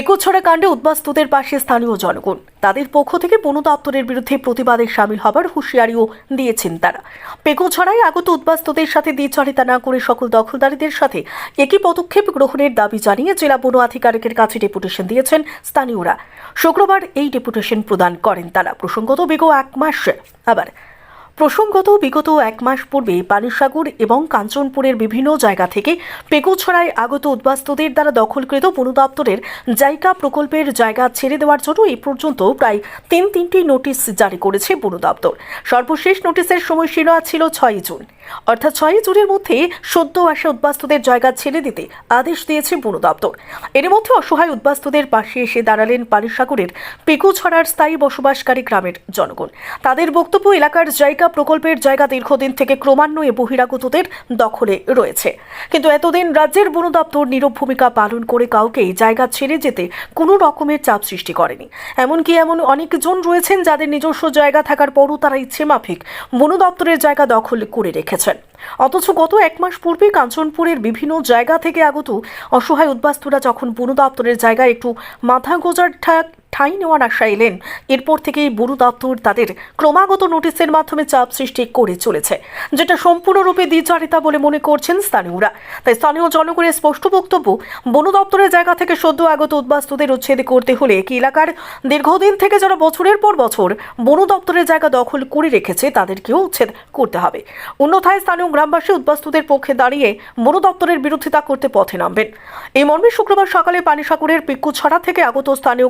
পেকুছড়া কাণ্ডে উদ্বাস্তুদের পাশে স্থানীয় জনগণ। তাদের পক্ষ থেকে বন দপ্তরের বিরুদ্ধে প্রতিবাদে সামিল হবার হুঁশিয়ারিও দিয়েছেন তারা। পেকুছড়ায় আগত উদ্বাস্তুদের সাথে দ্বিচারিতা না করে সকল দখলদারীদের সাথে একই পদক্ষেপ গ্রহণের দাবি জানিয়ে জেলা বন আধিকারিকের কাছে ডেপুটেশন দিয়েছেন স্থানীয়রা। শুক্রবার এই ডেপুটেশন প্রদান করেন তারা। প্রসঙ্গত, বিগত এক মাস আবার প্রসঙ্গত, বিগত এক মাস পূর্বে পানিসাগর এবং কাঞ্চনপুরের বিভিন্ন জায়গা থেকে পেকুছড়ায় আগত উদ্বাস্তুদের দ্বারা দখলকৃত বন দপ্তরের জায়গা প্রকল্পের জায়গা ছেড়ে দেওয়ার জন্য এই পর্যন্ত প্রায় তিন তিনটি নোটিশ জারি করেছে বন দপ্তর সর্বশেষ নোটিশের সময়সীমা ছিল ছয়ই জুন। অর্থাৎ ছয়ই জুনের মধ্যে সদ্য আসা উদ্বাস্তুদের জায়গা ছেড়ে দিতে আদেশ দিয়েছে বন দপ্তর এর মধ্যে অসহায় উদ্বাস্তুদের পাশে এসে দাঁড়ালেন পানিসাগরের পেকুছড়ার স্থায়ী বসবাসকারী গ্রামের জনগণ। তাদের বক্তব্য, এলাকার জায়গা প্রকল্পের জায়গা দীর্ঘদিন থেকে ক্রমান্বয়ে বহিরাগতদের দখলে রয়েছে। কিন্তু এতদিন রাজ্যের বন দপ্তর নীরব ভূমিকা পালন করে কাউকেই জায়গা ছেড়ে যেতে কোনো রকমের চাপ সৃষ্টি করেনি। এমনকি এমন অনেকজন রয়েছেন যাদের নিজস্ব জায়গা থাকার পরও তারা ইচ্ছে মাফিক বন দপ্তরের জায়গা দখল করে রেখেছেন। অথচ গত এক মাস পূর্বে কাঞ্চনপুরের বিভিন্ন জায়গা থেকে আগত অসহায় উদ্বাস্তুরা যখন বন দপ্তরের জায়গায় একটু মাথা গোজার ঠাক ঠাঁই নেওয়ার আশা এলেন। এরপর থেকেই বন দপ্তর তাদের ক্রমাগত নোটিশের মাধ্যমে চাপ সৃষ্টি করে চলেছে, যেটা সম্পূর্ণরূপে দ্বিচারিতা বলে মনে করছেন স্থানীয়রা। তাই স্থানীয় জনগণের স্পষ্ট বক্তব্য, বন দপ্তরের জায়গা থেকে সদ্য আগত উদ্বাস্তুদের উচ্ছেদ করতে হলে একই এলাকার দীর্ঘদিন থেকে যারা বছরের পর বছর বন দপ্তরের জায়গা দখল করে রেখেছে, তাদেরকেও উচ্ছেদ করতে হবে। অন্যথায় স্থানীয় গ্রামবাসী উদ্বাস্তুদের পক্ষে দাঁড়িয়ে বন দপ্তরের বিরোধিতা করতে পথে নামবেন। এই মর্মে শুক্রবার সকালে পানিসাগরের পিকুছড়া থেকে আগত স্থানীয়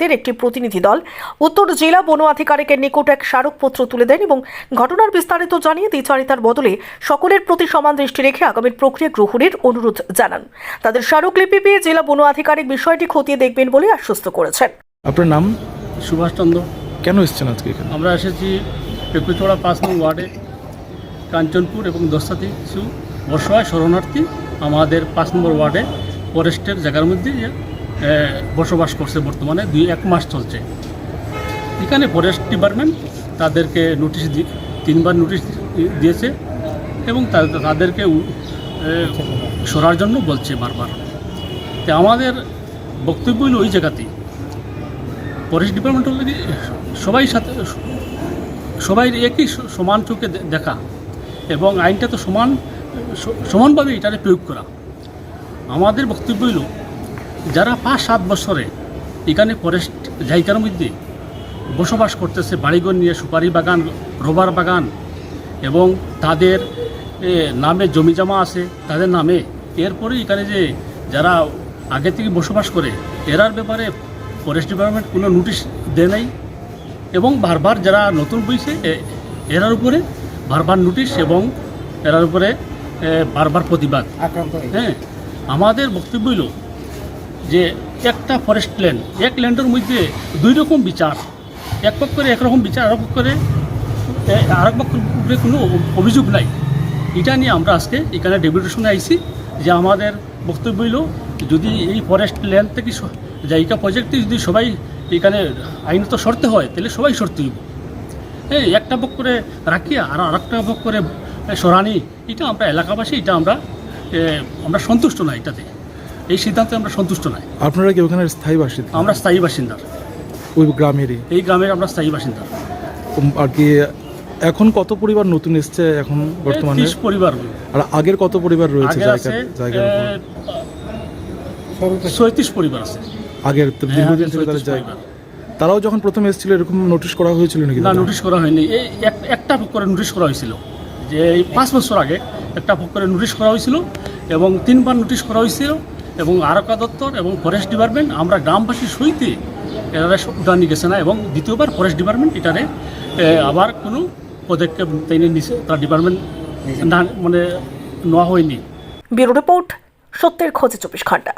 গ্রামবাসীদের একটি প্রতিনিধি দল। উত্তর জেলা বন আধিকারিকের নিকট এক স্মারকপত্র তুলে দেন এবং ঘটনার বিস্তারিত জানিয়ে দ্বিচারিতার বদলে সকলের প্রতি সমান দৃষ্টি রেখে আগামীর প্রক্রিয়া গ্রহণের অনুরোধ জানান। তাদের স্মারকলিপি পেয়ে জেলা বন আধিকারিক বিষয়টি খতিয়ে দেখবেন বলে আশ্বস্ত করেছেন। আপনার নাম? সুভাষচন্দ্র কেন এসেছেন আজকে এখানে? আমরা এসেছি পেকুচড়া পাঁচ নং ওয়ার্ডে কাঞ্চনপুর এবং দস্তাতি কিছু বসবাস শরণার্থী আমাদের পাঁচ নম্বর ওয়ার্ডে ফরেস্টের জায়গার মধ্যে বসবাস করছে বর্তমানে। দুই, এক মাস চলছে। এখানে ফরেস্ট ডিপার্টমেন্ট তাদেরকে নোটিশ দি, তিনবার নোটিশ দিয়েছে এবং তাদেরকে সরার জন্য বলছে বারবার। তো আমাদের বক্তব্য হলো ওই জায়গাতেই। ফরেস্ট ডিপার্টমেন্ট অলরেডি সবাই সাথে, সবাই একই সমান চোখে দেখা এবং আইনটা তো সমান সমানভাবে এটারে প্রয়োগ করা। আমাদের বক্তব্য হইল যারা পাঁচ সাত বছরে এখানে ফরেস্ট জায়গার মধ্যে বসবাস করতেছে বাড়িঘর নিয়ে সুপারি বাগান রবার বাগান এবং তাদের নামে জমি জমা আছে তাদের নামে। এরপরে এখানে যে যারা আগে থেকে বসবাস করে এরার ব্যাপারে ফরেস্ট ডিপার্টমেন্ট কোনো নোটিশ দেয় নাই এবং বারবার যারা নতুন বইছে এরার উপরে বারবার নোটিশ এবং এরার উপরে বারবার প্রতিবাদ। হ্যাঁ আমাদের বক্তব্য হইল যে একটা ফরেস্ট ল্যান্ড এক ল্যান্ডের মধ্যে দুই রকম বিচার। এক পক্ষ করে একরকম বিচার আরেক পক্ষের এ, আরেক পক্ষের উপরে কোনো অভিযোগ নাই। এটা নিয়ে আমরা আজকে এখানে ডেপুটেশনে আইছি যে আমাদের বক্তব্য হইল যদি এই ফরেস্ট ল্যান্ড থেকে জায়গা প্রজেক্টে যদি সবাই এখানে আইনত সরতে হয় তাহলে সবাই সরতে হইব। হ্যাঁ একটা পক্ষ করে রাখিয়া আর আরেকটা পক্ষ করে সরানি এটা আমরা এলাকাবাসী এটা আমরা আমরা সন্তুষ্ট না এটাতে। এই সিদ্ধান্তে আমরা সন্তুষ্ট নাই। আপনারা কি ওখানে স্থায়ী বাসিন্দা? আমরা স্থায়ী বাসিন্দা। ওই গ্রামেরই? এই গ্রামের আমরা স্থায়ী বাসিন্দা। আর কি এখন কত পরিবার নতুন এসছে এখন বর্তমানে? পরিবার। আর আগের কত পরিবার রয়েছে জায়গার? ছয়ত্রিশ পরিবার আছে। আগের হ্যাঁ, দীর্ঘদিন থেকে তাদের জায়গা তারাও যখন প্রথম এসেছিল এরকম নোটিশ করা হয়েছিল নাকি না নোটিশ করা হয়নি। এই এক- একটা করে নোটিশ করা হয়েছিল। যে এই পাঁচ বছর আগে একটা করে নোটিশ করা হয়েছিল এবং তিনবার নোটিশ করা হয়েছিল। এবং আরকা দপ্তর এবং ফরেস্ট ডিপার্টমেন্ট আমরা গ্রামবাসী সইতে এরা নিয়ে গেছে না এবং দ্বিতীয়বার ফরেস্ট ডিপার্টমেন্ট এটারে আবার কোনো পদক্ষেপ তাই নিছে তার ডিপার্টমেন্ট না মানে নেওয়া হয়নি। ব্যুরো রিপোর্ট সত্যের খোঁজে চব্বিশ ঘণ্টা।